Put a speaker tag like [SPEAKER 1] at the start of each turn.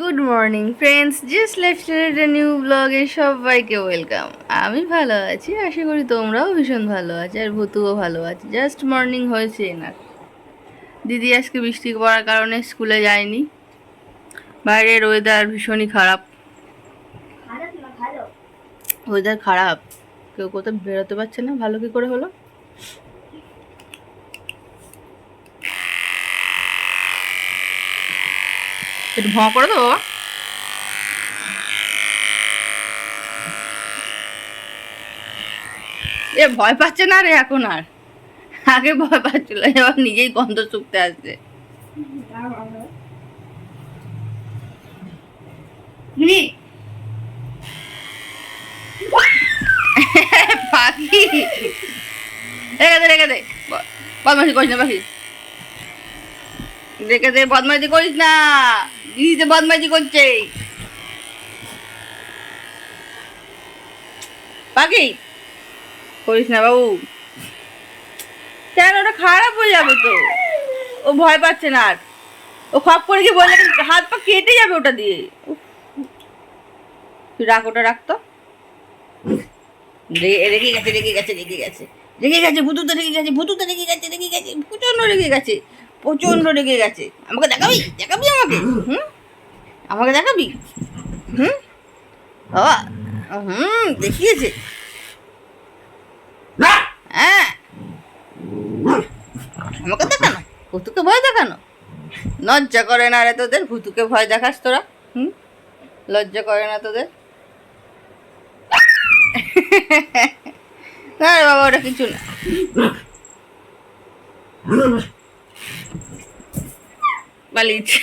[SPEAKER 1] Good morning friends just left a new ব্লগে সবাইকে welcome আমি ভালো আছি আশা করি তোমরাও ভীষণ ভালো আছো আর ভুতুও ভালো আছে। জাস্ট মর্নিং হয়েছে না। দিদি আজকে বৃষ্টি পড়ার কারণে স্কুলে যায়নি। বাইরের ওয়েদার ভীষণই খারাপ। ওয়েদার খারাপ। কেউ কোথাও বেরোতে পারছে না ভালো কি করে হলো? একটু ভঁ করে দেবো এ, ভয় পাচ্ছে না রে এখন আর? আগে ভয় পাচ্ছিল, এবার নিজেই গন্ধ শুকতে আসছে। পাখি। রেখে দে রেখে দে। ব- বদমাইশি করিস না, পাখি। রেখে দে বদমাইশি করিস না। দিদিতে বদমাইশি করছে। পাখি করিস না বাবু। কেন, ওটা খারাপ হয়ে যাবে তো। ও ভয় পাচ্ছে না আর। ও খপ করে কি বললে হাত পা কেটে যাবে ওটা দিয়ে। তুই রাখ, ওটা রাখতো রেগে গেছে রেগে গেছে রেগে গেছে। রেগে গেছে ভুতুতে রেগে গেছে ভুতুতে রেগে গেছে রেগে গেছে, প্রচণ্ড রেগে গেছে, প্রচণ্ড রেগে গেছে। আমাকে দেখাবি? দেখাবি আমাকে? হুম? আমাকে দেখাবি? হুম? বাবা হুম দেখিয়েছে। হ্যাঁ। আমাকে দেখানো? ভুতুকে ভয় দেখানো? লজ্জা করে না রে তোদের? ভুতুকে ভয় দেখাস তোরা? হুম? লজ্জা করে না তোদের? না রে বাবা ওটা কিছু না। পালিয়েছে